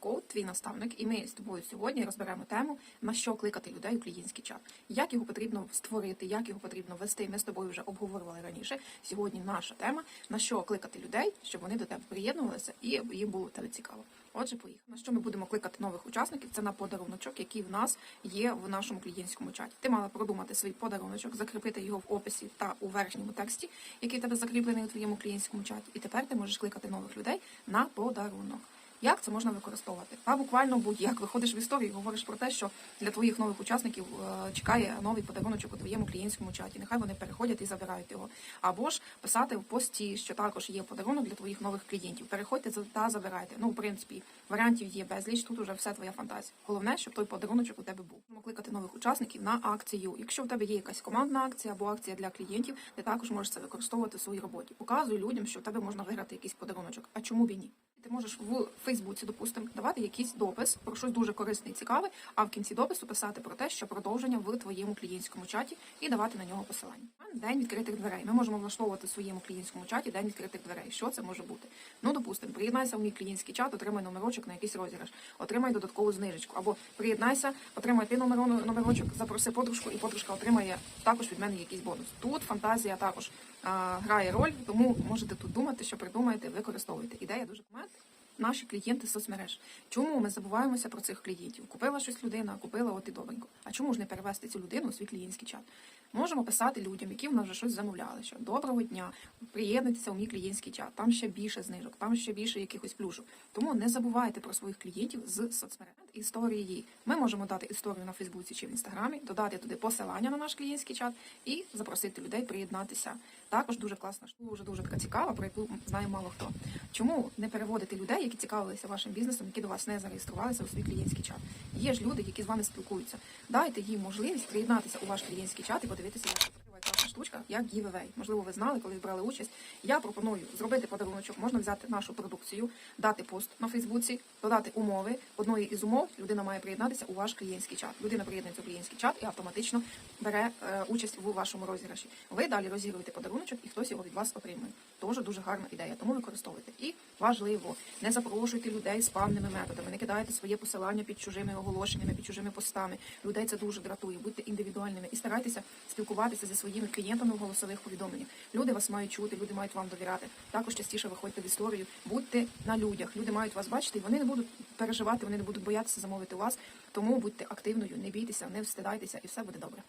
Коут, твій наставник, і ми з тобою сьогодні розберемо тему, на що кликати людей у клієнтський чат, як його потрібно створити, як його потрібно вести. Ми з тобою вже обговорювали раніше. Сьогодні наша тема на що кликати людей, щоб вони до тебе приєднувалися і їм було тебе цікаво. Отже, поїхали. На що ми будемо кликати нових учасників? Це на подаруночок, який в нас є в нашому клієнтському чаті. Ти мала продумати свій подаруночок, закріпити його в описі та у верхньому тексті, який в тебе закріплений у твоєму клієнтському чаті. І тепер ти можеш кликати нових людей на подарунок. Як це можна використовувати? А буквально будь-як виходиш в історію, і говориш про те, що для твоїх нових учасників е, чекає новий подаруночок у твоєму клієнтському чаті. Нехай вони переходять і забирають його. Або ж писати в пості, що також є подарунок для твоїх нових клієнтів. Переходьте та забирайте. Ну, в принципі, варіантів є безліч. Тут уже все твоя фантазія. Головне, щоб той подаруночок у тебе був. Можемо кликати нових учасників на акцію. Якщо в тебе є якась командна акція або акція для клієнтів, ти також можеш це використовувати в своїй роботі. Показуй людям, що в тебе можна виграти якийсь подаруночок. А чому б і ні? Ти можеш в Фейсбуці, допустимо, давати якийсь допис про щось дуже корисне і цікаве, а в кінці допису писати про те, що продовження в твоєму клієнтському чаті і давати на нього посилання. День відкритих дверей. Ми можемо влаштовувати в своєму клієнтському чаті день відкритих дверей. Що це може бути? Ну, допустимо, приєднайся в мій клієнтський чат, отримай номерочок на якийсь розіграш, отримай додаткову знижечку. Або приєднайся, отримай ти номеро- номерочок, запроси подружку, і подружка отримає також від мене якийсь бонус. Тут фантазія також а, грає роль, тому можете тут думати, що придумаєте, використовуйте. Ідея дуже момент. Наші клієнти соцмереж. Чому ми забуваємося про цих клієнтів? Купила щось людина, купила от і добренько. А чому ж не перевести цю людину у свій клієнтський чат? Можемо писати людям, які в нас вже щось замовляли. Що доброго дня, приєднуйтеся у мій клієнтський чат. Там ще більше знижок, там ще більше якихось плюшок. Тому не забувайте про своїх клієнтів з соцмереж. Історії ми можемо дати історію на Фейсбуці чи в інстаграмі, додати туди посилання на наш клієнтський чат і запросити людей приєднатися. Також дуже класна штука, дуже дуже така цікава, про яку знає мало хто. Чому не переводити людей, які цікавилися вашим бізнесом, які до вас не зареєструвалися у свій клієнтський чат? Є ж люди, які з вами спілкуються. Дайте їм можливість приєднатися у ваш клієнтський чат і подивитися, класна штучка, як giveaway. Можливо, ви знали, коли брали участь. Я пропоную зробити подаруночок. Можна взяти нашу продукцію, дати пост на Фейсбуці, додати умови. Одної із умов людина має приєднатися у ваш клієнтський чат. Людина приєднується у клієнтський чат і автоматично бере е, участь у вашому розіграші. Ви далі розігруєте подаруночок, і хтось його від вас отримує. Тоже дуже гарна ідея, тому використовуйте. І важливо, не запрошуйте людей спамними методами, не кидайте своє посилання під чужими оголошеннями, під чужими постами. Людей це дуже дратує. Будьте індивідуальними і старайтеся спілкуватися зі своїми клієнтами в голосових повідомленнях. Люди вас мають чути, люди мають вам довіряти. Також частіше виходьте в історію. Будьте на людях. Люди мають вас бачити, і вони не будуть переживати, вони не будуть боятися замовити у вас. Тому будьте активною, не бійтеся, не встидайтеся, і все буде добре.